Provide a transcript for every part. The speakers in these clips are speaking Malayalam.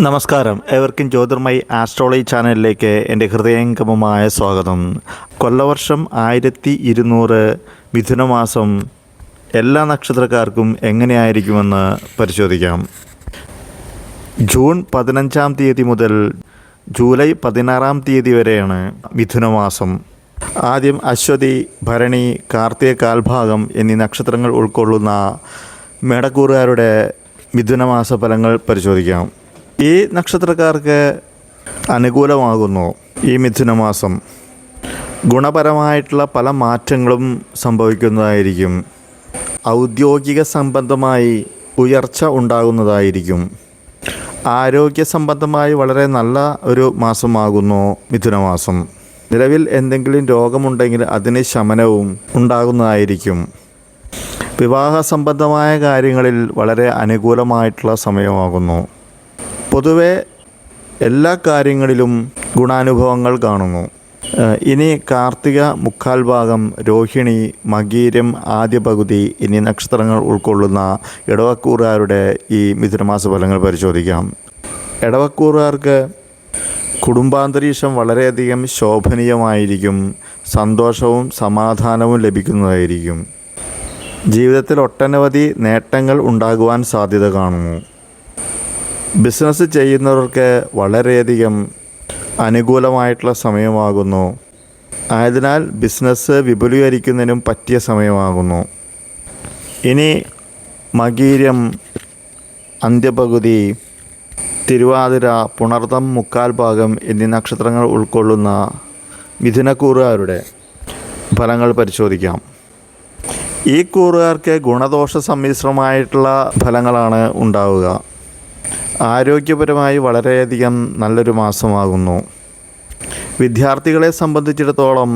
നമസ്കാരം. എവർക്കും ജ്യോതിർമയി ആസ്ട്രോളജി ചാനലിലേക്ക് എന്റെ ഹൃദയംഗമമായ സ്വാഗതം. കൊല്ലവർഷം ആയിരത്തി ഇരുന്നൂറ് മിഥുനമാസം എല്ലാ നക്ഷത്രക്കാർക്കും എങ്ങനെയായിരിക്കുമെന്ന് പരിശോധിക്കാം. ജൂൺ പതിനഞ്ചാം തീയതി മുതൽ ജൂലൈ പതിനാറാം തീയതി വരെയാണ് മിഥുനമാസം. ആദ്യം അശ്വതി ഭരണി കാർത്തിക കാൽഭാഗം എന്നീ നക്ഷത്രങ്ങൾ ഉൾക്കൊള്ളുന്ന മേടക്കൂറുകാരുടെ മിഥുനമാസ ഫലങ്ങൾ പരിശോധിക്കാം. ഈ നക്ഷത്രക്കാർക്ക് അനുകൂലമാകുന്നു ഈ മിഥുനമാസം ഗുണപരമായിട്ടുള്ള പല മാറ്റങ്ങളും സംഭവിക്കുന്നതായിരിക്കും. ഔദ്യോഗിക സംബന്ധമായി ഉയർച്ച ഉണ്ടാകുന്നതായിരിക്കും. ആരോഗ്യ സംബന്ധമായി വളരെ നല്ല ഒരു മാസമാകുന്നു മിഥുനമാസം നിലവിൽ എന്തെങ്കിലും രോഗമുണ്ടെങ്കിൽ അതിന് ശമനവും ഉണ്ടാകുന്നതായിരിക്കും. വിവാഹ സംബന്ധമായ കാര്യങ്ങളിൽ വളരെ അനുകൂലമായിട്ടുള്ള സമയമാകുന്നു. പൊതുവെ എല്ലാ കാര്യങ്ങളിലും ഗുണാനുഭവങ്ങൾ കാണുന്നു. ഇനി കാർത്തിക മുക്കാൽ ഭാഗം രോഹിണി മകീരം ആദ്യ പകുതി എന്നീ നക്ഷത്രങ്ങൾ ഉൾക്കൊള്ളുന്ന ഇടവക്കൂറുകാരുടെ ഈ മിഥുനമാസ ഫലങ്ങൾ പരിശോധിക്കാം. ഇടവക്കൂറുകാർക്ക് കുടുംബാന്തരീക്ഷം വളരെയധികം ശോഭനീയമായിരിക്കും സന്തോഷവും സമാധാനവും ലഭിക്കുന്നതായിരിക്കും. ജീവിതത്തിൽ ഒട്ടനവധി നേട്ടങ്ങൾ ഉണ്ടാകുവാൻ സാധ്യത കാണുന്നു. ബിസിനസ് ചെയ്യുന്നവർക്ക് വളരെയധികം അനുകൂലമായിട്ടുള്ള സമയമാകുന്നു. ആയതിനാൽ ബിസിനസ് വിപുലീകരിക്കുന്നതിനും പറ്റിയ സമയമാകുന്നു. ഇനി മകീരം അന്ത്യപകുതി തിരുവാതിര പുണർതം മുക്കാൽ ഭാഗം എന്നീ നക്ഷത്രങ്ങൾ ഉൾക്കൊള്ളുന്ന മിഥുനക്കൂറുകാരുടെ ഫലങ്ങൾ പരിശോധിക്കാം. ഈ കൂറുകാർക്ക് ഗുണദോഷ സമ്മിശ്രമായിട്ടുള്ള ഫലങ്ങളാണ് ഉണ്ടാവുക. ആരോഗ്യപരമായി വളരെയധികം നല്ലൊരു മാസമാകുന്നു. വിദ്യാർത്ഥികളെ സംബന്ധിച്ചിടത്തോളം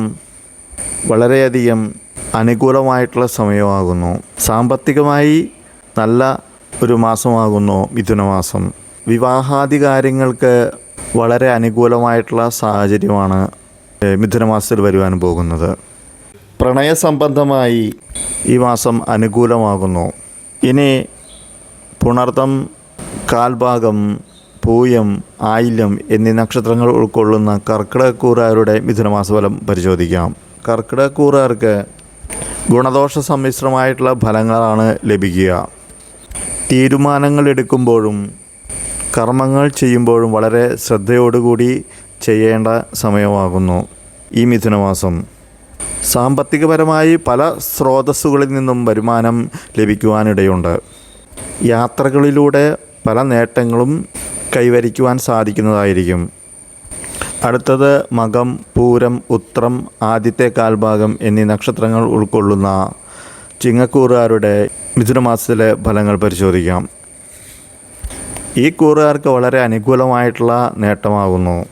വളരെയധികം അനുകൂലമായിട്ടുള്ള സമയമാകുന്നു. സാമ്പത്തികമായി നല്ല ഒരു മാസമാകുന്നു മിഥുനമാസം. വിവാഹാദി കാര്യങ്ങൾക്ക് വളരെ അനുകൂലമായിട്ടുള്ള സാഹചര്യമാണ് മിഥുനമാസത്തിൽ വരുവാൻ പോകുന്നത്. പ്രണയ സംബന്ധമായി ഈ മാസം അനുകൂലമാകുന്നു. ഇനി പുണർത്തം കാൽഭാഗം പൂയം ആയില്യം എന്നീ നക്ഷത്രങ്ങൾ ഉൾക്കൊള്ളുന്ന കർക്കിടകക്കൂറുകാരുടെ മിഥുനമാസഫലം പരിശോധിക്കാം. കർക്കിടകക്കൂറുകാർക്ക് ഗുണദോഷ സമ്മിശ്രമായിട്ടുള്ള ഫലങ്ങളാണ് ലഭിക്കുക. തീരുമാനങ്ങൾ എടുക്കുമ്പോഴും കർമ്മങ്ങൾ ചെയ്യുമ്പോഴും വളരെ ശ്രദ്ധയോടുകൂടി ചെയ്യേണ്ട സമയമാകുന്നു ഈ മിഥുനമാസം. സാമ്പത്തികപരമായി പല സ്രോതസ്സുകളിൽ നിന്നും വരുമാനം ലഭിക്കുവാനിടയുണ്ട്. യാത്രകളിലൂടെ പല നേട്ടങ്ങളും കൈവരിക്കുവാൻ സാധിക്കുന്നതായിരിക്കും. അടുത്തത് മകം പൂരം ഉത്രം ആദ്യത്തെ കാൽഭാഗം എന്നീ നക്ഷത്രങ്ങൾ ഉൾക്കൊള്ളുന്ന ചിങ്ങക്കൂറുകാരുടെ മിഥുനമാസത്തിലെ ഫലങ്ങൾ പരിശോധിക്കാം. ഈ കൂറുകാർക്ക് വളരെ അനുകൂലമായിട്ടുള്ള നേട്ടമാകുന്നു.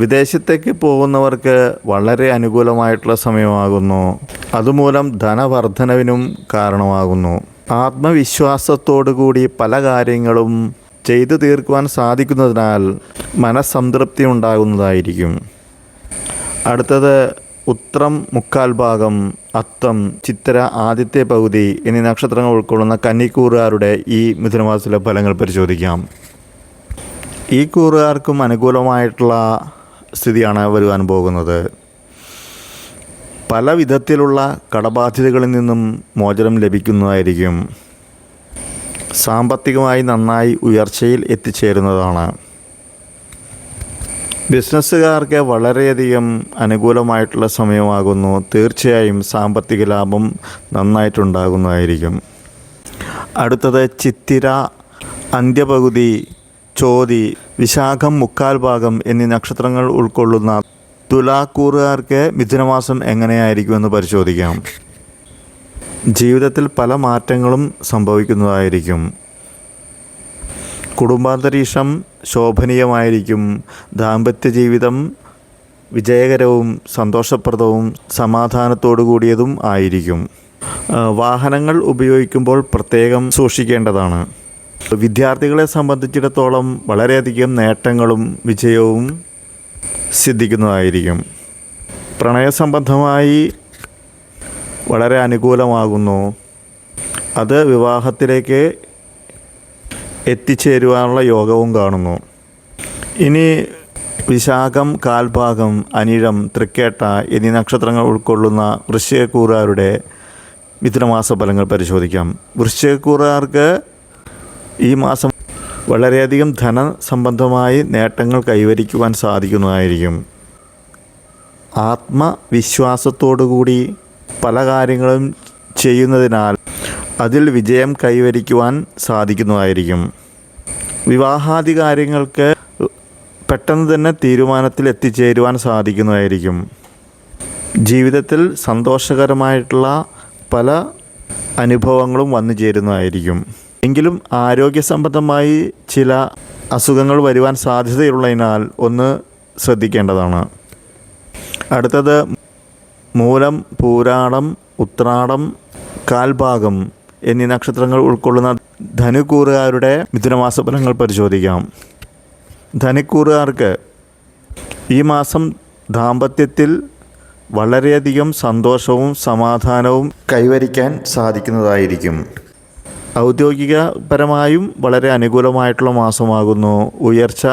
വിദേശത്തേക്ക് പോകുന്നവർക്ക് വളരെ അനുകൂലമായിട്ടുള്ള സമയമാകുന്നു. അതുമൂലം ധനവർദ്ധനവിനും കാരണമാകുന്നു. ആത്മവിശ്വാസത്തോടുകൂടി പല കാര്യങ്ങളും ചെയ്തു തീർക്കുവാൻ സാധിക്കുന്നതിനാൽ മനസ്സംതൃപ്തി ഉണ്ടാകുന്നതായിരിക്കും. അടുത്തത് ഉത്രം മുക്കാൽ ഭാഗം അത്തം ചിത്ര ആദ്യത്തെ പകുതി എന്നീ നക്ഷത്രങ്ങൾ ഉൾക്കൊള്ളുന്ന കന്നിക്കൂറുകാരുടെ ഈ മിഥുനമാസത്തിലെ ഫലങ്ങൾ പരിശോധിക്കാം. ഈ കൂറുകാർക്കും അനുകൂലമായിട്ടുള്ള സ്ഥിതിയാണ് വരുവാൻ പോകുന്നത്. പല വിധത്തിലുള്ള കടബാധ്യതകളിൽ നിന്നും മോചനം ലഭിക്കുന്നതായിരിക്കും. സാമ്പത്തികമായി നന്നായി ഉയർച്ചയിൽ എത്തിച്ചേരുന്നതാണ്. ബിസിനസ്സുകാർക്ക് വളരെയധികം അനുകൂലമായിട്ടുള്ള സമയമാകുന്നു. തീർച്ചയായും സാമ്പത്തിക ലാഭം നന്നായിട്ടുണ്ടാകുന്നതായിരിക്കും. അടുത്തത് ചിത്തിര അന്ത്യപകുതി ചോതി വിശാഖം മുക്കാൽ ഭാഗം എന്നീ നക്ഷത്രങ്ങൾ ഉൾക്കൊള്ളുന്ന തുലാക്കൂറുകാർക്ക് മിഥുനമാസം എങ്ങനെയായിരിക്കുമെന്ന് പരിശോധിക്കാം. ജീവിതത്തിൽ പല മാറ്റങ്ങളും സംഭവിക്കുന്നതായിരിക്കും. കുടുംബാന്തരീക്ഷം ശോഭനീയമായിരിക്കും. ദാമ്പത്യ ജീവിതം വിജയകരവും സന്തോഷപ്രദവും സമാധാനത്തോടു കൂടിയതും ആയിരിക്കും. വാഹനങ്ങൾ ഉപയോഗിക്കുമ്പോൾ പ്രത്യേകം സൂക്ഷിക്കേണ്ടതാണ്. വിദ്യാർത്ഥികളെ സംബന്ധിച്ചിടത്തോളം വളരെയധികം നേട്ടങ്ങളും വിജയവും സിദ്ധിക്കുന്നതായിരിക്കും. പ്രണയസംബന്ധമായി വളരെ അനുകൂലമാകുന്നു. അത് വിവാഹത്തിലേക്ക് എത്തിച്ചേരുവാനുള്ള യോഗവും കാണുന്നു. ഇനി വിശാഖം കാൽഭാഗം അനിഴം തൃക്കേട്ട എന്നീ നക്ഷത്രങ്ങൾ ഉൾക്കൊള്ളുന്ന വൃശ്ചികക്കൂറുകാരുടെ മിഥുനമാസ ഫലങ്ങൾ പരിശോധിക്കാം. വൃശ്ചികക്കൂറുകാർക്ക് ഈ മാസം വളരെയധികം ധനസംബന്ധമായി നേട്ടങ്ങൾ കൈവരിക്കുവാൻ സാധിക്കുന്നതായിരിക്കും. ആത്മവിശ്വാസത്തോടുകൂടി പല കാര്യങ്ങളും ചെയ്യുന്നതിനാൽ അതിൽ വിജയം കൈവരിക്കുവാൻ സാധിക്കുന്നതായിരിക്കും. വിവാഹാദി കാര്യങ്ങൾക്ക് പെട്ടെന്ന് തന്നെ തീരുമാനത്തിൽ എത്തിച്ചേരുവാൻ സാധിക്കുന്നതായിരിക്കും. ജീവിതത്തിൽ സന്തോഷകരമായിട്ടുള്ള പല അനുഭവങ്ങളും വന്നു ചേരുന്നതായിരിക്കും എങ്കിലും ആരോഗ്യ സംബന്ധമായി ചില അസുഖങ്ങൾ വരുവാൻ സാധ്യതയുള്ളതിനാൽ ഒന്ന് ശ്രദ്ധിക്കേണ്ടതാണ്. അടുത്തത് മൂലം പൂരാടം ഉത്രാടം കാൽഭാഗം എന്നീ നക്ഷത്രങ്ങൾ ഉൾക്കൊള്ളുന്ന ധനുക്കൂറുകാരുടെ മിഥുനമാസ ഫലങ്ങൾ പരിശോധിക്കാം. ധനുക്കൂറുകാർക്ക് ഈ മാസം ദാമ്പത്യത്തിൽ വളരെയധികം സന്തോഷവും സമാധാനവും കൈവരിക്കാൻ സാധിക്കുന്നതായിരിക്കും. ഔദ്യോഗികപരമായും വളരെ അനുകൂലമായിട്ടുള്ള മാസമാകുന്നു. ഉയർച്ച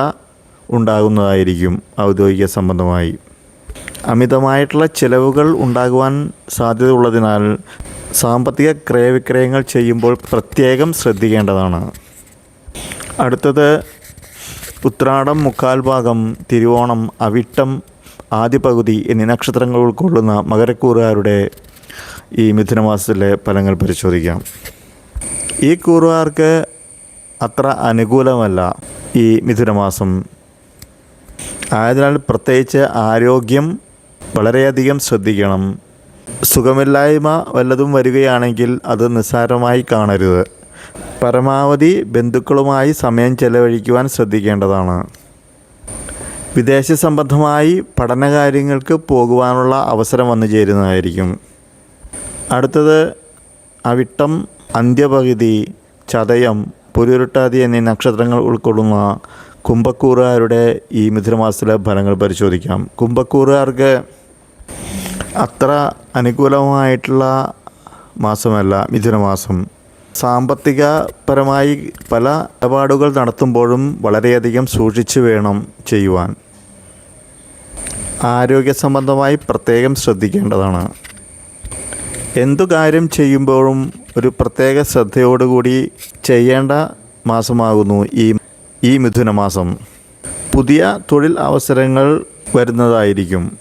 ഉണ്ടാകുന്നതായിരിക്കും ഔദ്യോഗിക സംബന്ധമായി. അമിതമായിട്ടുള്ള ചിലവുകൾ ഉണ്ടാകുവാൻ സാധ്യതയുള്ളതിനാൽ സാമ്പത്തിക ക്രയവിക്രയങ്ങൾ ചെയ്യുമ്പോൾ പ്രത്യേകം ശ്രദ്ധിക്കേണ്ടതാണ്. അടുത്തത് ഉത്രാടം മുക്കാൽ ഭാഗം തിരുവോണം അവിട്ടം ആദ്യ പകുതി എന്നീ നക്ഷത്രങ്ങൾ ഉൾക്കൊള്ളുന്ന മകരക്കൂറുകാരുടെ ഈ മിഥുനമാസത്തിലെ ഫലങ്ങൾ പരിശോധിക്കാം. ഈ കൂറുകാർക്ക് അത്ര അനുകൂലമല്ല ഈ മിഥുനമാസം. ആയതിനാൽ പ്രത്യേകിച്ച് ആരോഗ്യം വളരെയധികം ശ്രദ്ധിക്കണം. സുഖമില്ലായ്മ വല്ലതും വരികയാണെങ്കിൽ അത് നിസ്സാരമായി കാണരുത്. പരമാവധി ബന്ധുക്കളുമായി സമയം ചെലവഴിക്കുവാൻ ശ്രദ്ധിക്കേണ്ടതാണ്. വിദേശ സംബന്ധമായി പഠനകാര്യങ്ങൾക്ക് പോകുവാനുള്ള അവസരം വന്നു ചേരുന്നതായിരിക്കും. അടുത്തത് അവിട്ടം അന്ത്യപകുതി ചതയം പുരുരുട്ടാതി എന്നീ നക്ഷത്രങ്ങൾ ഉൾക്കൊള്ളുന്ന കുംഭക്കൂറുകാരുടെ ഈ മിഥുനമാസത്തിലെ ഫലങ്ങൾ പരിശോധിക്കാം. കുംഭക്കൂറുകാർക്ക് അത്ര അനുകൂലമായിട്ടുള്ള മാസമല്ല മിഥുനമാസം. സാമ്പത്തികപരമായി പല ഇടപാടുകൾ നടത്തുമ്പോഴും വളരെയധികം സൂക്ഷിച്ചു വേണം ചെയ്യുവാൻ. ആരോഗ്യ സംബന്ധമായി പ്രത്യേകം ശ്രദ്ധിക്കേണ്ടതാണ്. എന്തു കാര്യം ചെയ്യുമ്പോഴും ഒരു പ്രത്യേക ശ്രദ്ധയോടുകൂടി ചെയ്യേണ്ട മാസമാകുന്നു ഈ ഈ മിഥുന മാസം. പുതിയ തൊഴിൽ അവസരങ്ങൾ വരുന്നതായിരിക്കും.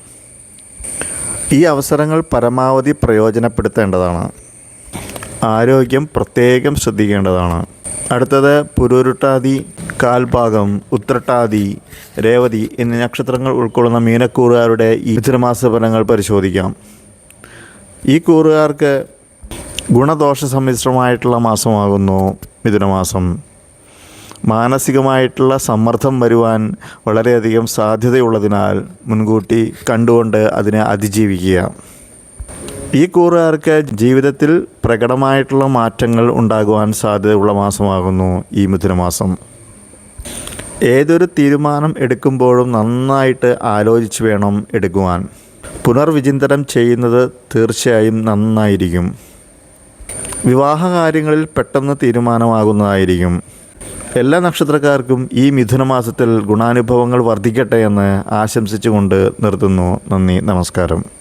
ഈ അവസരങ്ങൾ പരമാവധി പ്രയോജനപ്പെടുത്തേണ്ടതാണ്. ആരോഗ്യം പ്രത്യേകം ശ്രദ്ധിക്കേണ്ടതാണ്. അടുത്തത് പുരുരുട്ടാതി കാൽഭാഗം ഉത്രട്ടാതി രേവതി എന്നീ നക്ഷത്രങ്ങൾ ഉൾക്കൊള്ളുന്ന മീനക്കൂറുകാരുടെ ഈ മിഥുനമാസ ഫലങ്ങൾ പരിശോധിക്കാം. ഈ കൂറുകാർക്ക് ഗുണദോഷ സമ്മിശ്രമായിട്ടുള്ള മാസമാകുന്നു മിഥുനമാസം. മാനസികമായിട്ടുള്ള സമ്മർദ്ദം വരുവാൻ വളരെയധികം സാധ്യതയുള്ളതിനാൽ മുൻകൂട്ടി കണ്ടുകൊണ്ട് അതിനെ അതിജീവിക്കുക. ഈ കൂറുകാർക്ക് ജീവിതത്തിൽ പ്രകടമായിട്ടുള്ള മാറ്റങ്ങൾ ഉണ്ടാകുവാൻ സാധ്യതയുള്ള മാസമാകുന്നു ഈ മിഥുനമാസം. ഏതൊരു തീരുമാനം എടുക്കുമ്പോഴും നന്നായിട്ട് ആലോചിച്ച് വേണം എടുക്കുവാൻ. പുനർവിചിന്തനം ചെയ്യുന്നത് തീർച്ചയായും നന്നായിരിക്കും. വിവാഹ കാര്യങ്ങളിൽ പെട്ടെന്ന് തീരുമാനമാകുന്നതായിരിക്കും. എല്ലാ നക്ഷത്രക്കാർക്കും ഈ മിഥുനമാസത്തിൽ ഗുണാനുഭവങ്ങൾ വർദ്ധിക്കട്ടെ എന്ന് ആശംസിച്ചുകൊണ്ട് നിർത്തുന്നു. നന്ദി നമസ്കാരം.